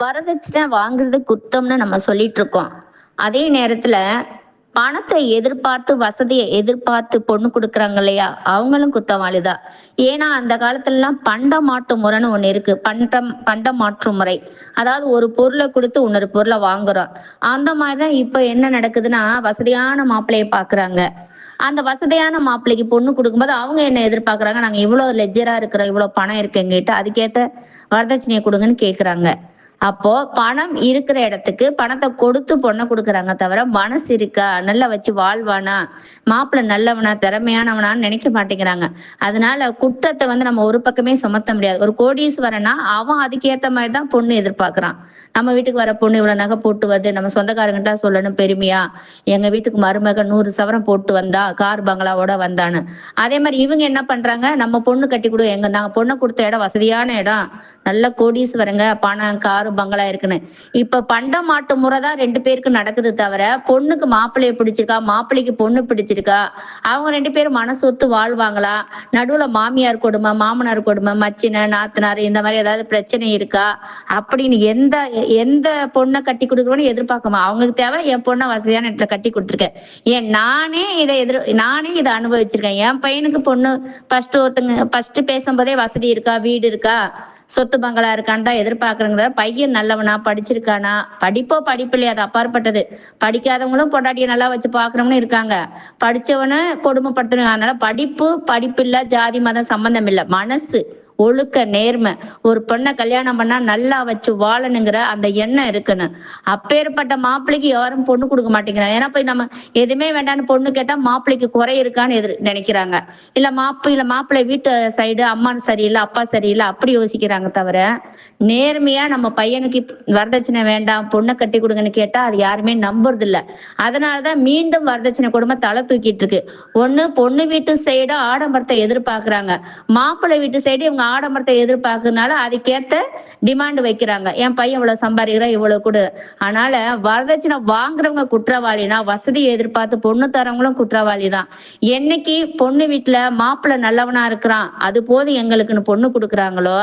வரதட்சணை வாங்குறது குத்தம்னு நம்ம சொல்லிட்டு இருக்கோம் அதே நேரத்துல பணத்தை எதிர்பார்த்து வசதியை எதிர்பார்த்து பொண்ணு கொடுக்குறாங்க இல்லையா? அவங்களும் குத்தவாளிதான் ஏன்னா அந்த காலத்துலலாம் பண்ட மாட்டு முறைன்னு ஒண்ணு இருக்கு. பண்டம் பண்ட மாற்று முறை. அதாவது ஒரு பொருளை கொடுத்து இன்னொரு பொருளை வாங்குறோம். அந்த மாதிரிதான் இப்ப என்ன நடக்குதுன்னா வசதியான மாப்பிள்ளையை பாக்குறாங்க. அந்த வசதியான மாப்பிள்ளைக்கு பொண்ணு கொடுக்கும்போது அவங்க என்ன எதிர்பார்க்கறாங்க? நாங்க இவ்வளவு லெஜரா இருக்கிறோம் இவ்வளவு பணம் இருக்கு எங்ககிட்ட. அதுக்கேத்த வரதட்சணையை கொடுங்கன்னு கேக்குறாங்க. அப்போ பணம் இருக்கிற இடத்துக்கு பணத்தை கொடுத்து பொண்ணை கொடுக்குறாங்க தவிர மனசு இருக்கா? நல்லா வச்சு வாழ்வானா? மாப்பிள்ளை நல்லவனா? திறமையானவனான்னு நினைக்க மாட்டேங்கிறாங்க. அதனால குற்றத்தை வந்து நம்ம ஒரு பக்கமே சுமத்த முடியாது. ஒரு கோடீஸ்வரனா அவன் அதுக்கேத்த மாதிரி தான் பொண்ணு எதிர்பார்க்கறான். நம்ம வீட்டுக்கு வர பொண்ணு இவ்வளவு நகை போட்டு வருது நம்ம சொந்தக்காரங்கிட்ட சொல்லணும் பெருமையா? எங்க வீட்டுக்கு மருமக நூறு சவரம் போட்டு வந்தா கார் பங்களாவோட வந்தான்னு. அதே மாதிரி இவங்க என்ன பண்றாங்க? நம்ம பொண்ணு கட்டி கொடு. எங்க நாங்க பொண்ணை கொடுத்த இடம் வசதியான இடம். நல்ல கோடீஸ்வரங்க பணம் காரு பங்களா இருக்குன்னு. இப்ப பண்ட மாட்டு முறை தான் ரெண்டு பேருக்கு நடக்குது தவிர பொண்ணுக்கு மாப்பிள்ளைய பிடிச்சிருக்கா மாப்பிள்ளைக்கு பொண்ணு பிடிச்சிருக்கா அவங்க ரெண்டு பேரும் மனசு ஒத்து வாழ்வாங்களா? நடுவுல மாமியார் கொடுமை மாமனார் கொடுமை மச்சின நாத்தனார் இந்த மாதிரி ஏதாவது பிரச்சனை இருக்கா? அப்படின்னு எந்த எந்த பொண்ணை கட்டி கொடுக்குறோன்னு எதிர்பார்க்கமா? அவங்களுக்கு தேவை என் பொண்ணை வசதியான இடத்துல கட்டி கொடுத்துருக்கேன். ஏன் நானே இதை எதிர் நானே இதை அனுபவிச்சிருக்கேன். என் பையனுக்கு பொண்ணு ஃபர்ஸ்ட் ஒருத்தங்க ஃபர்ஸ்ட் பேசும்போதே வசதி இருக்கா வீடு இருக்கா? சொத்து பங்களா இருக்கான்னு தான் எதிர்பார்க்குறங்கிற பையன் நல்லவனா படிச்சிருக்கானா? படிப்போ படிப்பு இல்லையா அது அப்பாற்பட்டது. படிக்காதவங்களும் பொண்டாட்டியை நல்லா வச்சு பார்க்குறவங்களும் இருக்காங்க. படித்தவனை கொடுமைப்படுத்தணும் அதனால படிப்பு படிப்பு இல்லை ஜாதி மதம் சம்பந்தம் இல்லை. மனசு. ஒழுக்க நேர்மை. ஒரு பொண்ணை கல்யாணம் பண்ணா நல்லா வச்சு வாழணுங்கிற அந்த எண்ணம் இருக்குன்னு. அப்பேற்பட்ட மாப்பிள்ளைக்கு யாரும் பொண்ணு கொடுக்க மாட்டேங்கிறாங்க. ஏன்னா போய் நம்ம எதுவுமே வேண்டாம்னு பொண்ணு கேட்டா மாப்பிள்ளைக்கு குறை இருக்கான்னு எதிர் நினைக்கிறாங்க. இல்ல மாப்பிள்ள மாப்பிள்ளை வீட்டு சைடு அம்மா சரியில்லை அப்பா சரியில்லை அப்படி யோசிக்கிறாங்க தவிர நேர்மையா நம்ம பையனுக்கு வரதட்சணை வேண்டாம் பொண்ணை கட்டி கொடுங்கன்னு கேட்டா அது யாருமே நம்புறது இல்ல அதனாலதான் மீண்டும் வரதட்சணை குடும்பம் தலை தூக்கிட்டு இருக்கு. ஒண்ணு பொண்ணு வீட்டு சைடு ஆடம்பரத்தை எதிர்பார்க்கறாங்க. மாப்பிள்ளை வீட்டு சைடு இவங்க ஆடம்பரத்தை எதிர்பார்க்கறதுனால அதுக்கேத்த டிமாண்ட் வைக்கிறாங்க. என் பையன் இவ்வளவு சம்பாதிக்கிறா இவ்வளவு கொடு. அதனால வரதட்சணை வாங்குறவங்க குற்றவாளினா வசதியை எதிர்பார்த்து பொண்ணு தரவங்களும் குற்றவாளி தான் என்னைக்கு பொண்ணு வீட்டுல மாப்பிள்ளை நல்லவனா இருக்கிறான் அது போதும் எங்களுக்குன்னு பொண்ணு கொடுக்குறாங்களோ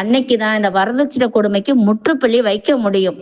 அன்னைக்குதான் இந்த வரதட்சணை கொடுமைக்கு முற்றுப்புள்ளி வைக்க முடியும்.